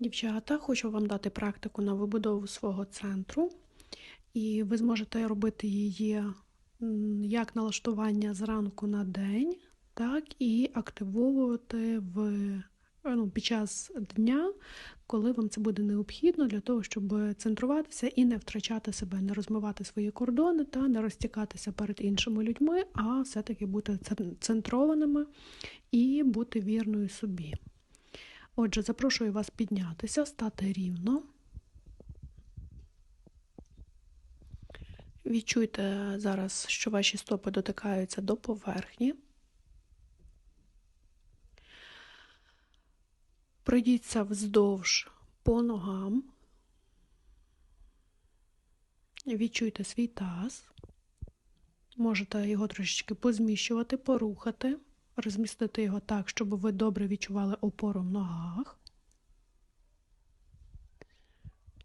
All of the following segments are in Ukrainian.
Дівчата, хочу вам дати практику на вибудову свого центру, і ви зможете робити її як налаштування зранку на день, так і активовувати в, ну, під час дня, коли вам це буде необхідно для того, щоб центруватися і не втрачати себе, не розмивати свої кордони та не розтікатися перед іншими людьми, а все-таки бути центрованими і бути вірною собі. Отже, запрошую вас піднятися, стати рівно. Відчуйте зараз, що ваші стопи дотикаються до поверхні. Пройдіться вздовж по ногам. Відчуйте свій таз. Можете його трошечки позміщувати, порухати, розмістити його так, щоб ви добре відчували опору в ногах.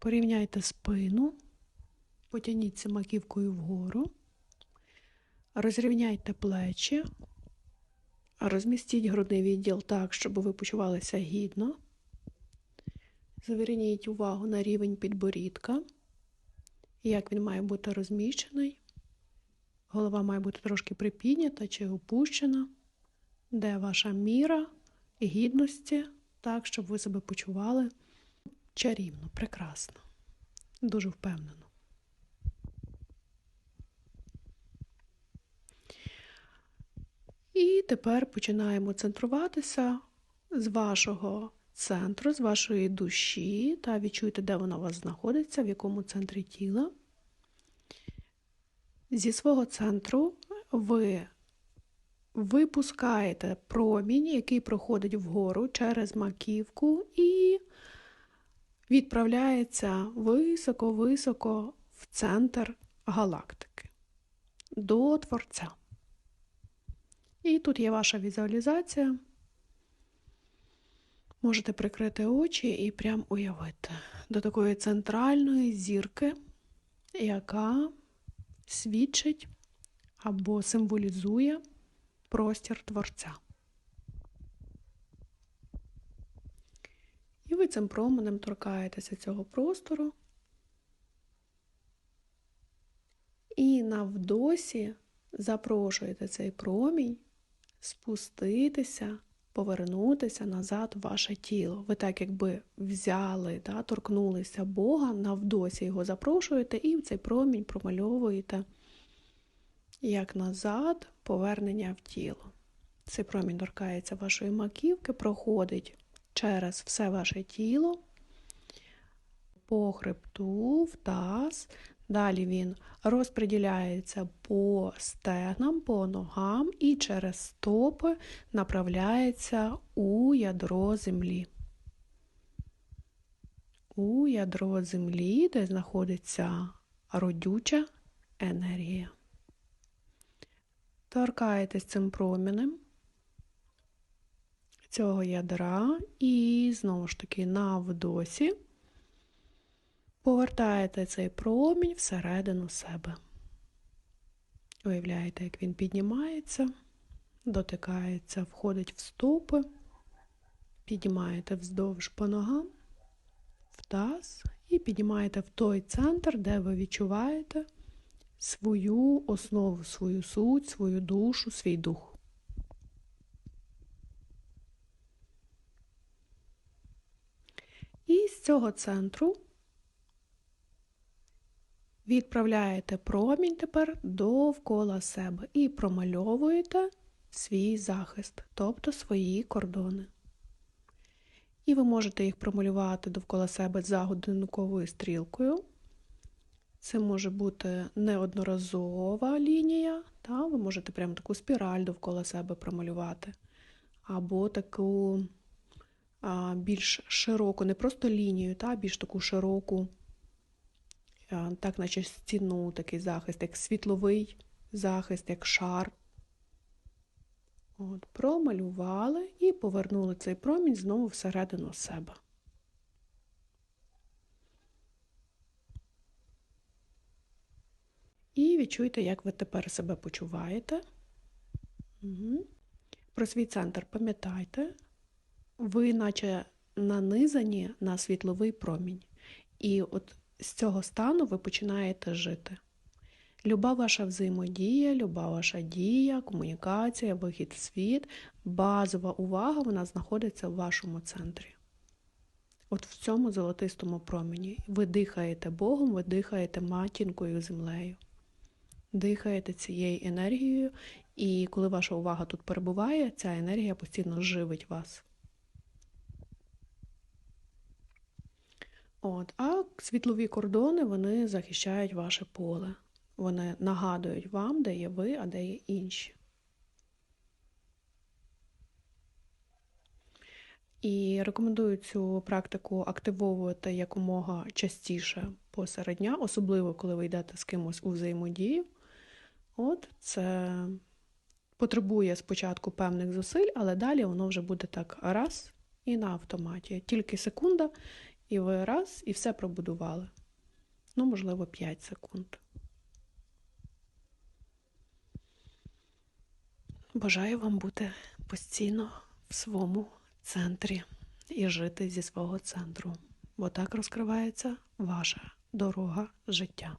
Порівняйте спину, потягніться маківкою вгору, розрівняйте плечі, розмістіть грудний відділ так, щоб ви почувалися гідно. Зверніть увагу на рівень підборідка, як він має бути розміщений. Голова має бути трошки припіднята чи опущена, де ваша міра гідності, так, щоб ви себе почували чарівно, прекрасно, дуже впевнено. І тепер починаємо центруватися з вашого центру, з вашої душі, та відчуйте, де вона у вас знаходиться, в якому центрі тіла. Зі свого центру ви випускаєте промінь, який проходить вгору через маківку і відправляється високо-високо в центр галактики до Творця. І тут є ваша візуалізація. Можете прикрити очі і прям уявити до такої центральної зірки, яка свідчить або символізує простір Творця. І ви цим променем торкаєтеся цього простору. І навдосі запрошуєте цей промінь спуститися, повернутися назад в ваше тіло. Ви так якби взяли, да, торкнулися Бога, навдосі його запрошуєте, і в цей промінь промальовуєте як назад повернення в тіло. Цей промінь торкається вашої маківки, проходить через все ваше тіло, по хребту, в таз. Далі він розподіляється по стегнам, по ногам і через стопи направляється у ядро землі. У ядро землі, де знаходиться родюча енергія. Торкаєтесь цим промінем цього ядра і знову ж таки на вдосі повертаєте цей промінь всередину себе. Уявляєте, як він піднімається, дотикається, входить в стопи, піднімаєте вздовж по ногам, в таз і піднімаєте в той центр, де ви відчуваєте свою основу, свою суть, свою душу, свій дух. І з цього центру відправляєте промінь тепер довкола себе і промальовуєте свій захист, тобто свої кордони. І ви можете їх промалювати довкола себе за годинниковою стрілкою. Це може бути неодноразова лінія, та ви можете прямо таку спіраль довкола себе промалювати. Або таку а, більш широку, не просто лінію, та більш таку широку, а, так, наче стіну, такий захист, як світловий захист, як шар. От, Промалювали і повернули цей промінь знову всередину себе. І відчуйте, як ви тепер себе почуваєте. Угу. Про свій центр пам'ятайте. Ви, наче нанизані на світловий промінь. І от з цього стану ви починаєте жити. Люба ваша взаємодія, люба ваша дія, комунікація, вихід в світ, базова увага вона знаходиться в вашому центрі. От в цьому золотистому промені. Ви дихаєте Богом, ви дихаєте матінкою землею. Дихаєте цією енергією, і коли ваша увага тут перебуває, ця енергія постійно живить вас. От, а світлові кордони вони захищають ваше поле. Вони нагадують вам, де є ви, а де є інші. І рекомендую цю практику активовувати якомога частіше посеред дня, особливо коли ви йдете з кимось у взаємодію. От це потребує спочатку певних зусиль, але далі воно вже буде так раз і на автоматі. Тільки секунда, і ви раз, і все пробудували. Ну, можливо, 5 секунд. Бажаю вам бути постійно в своєму центрі і жити зі свого центру, бо так розкривається ваша дорога життя.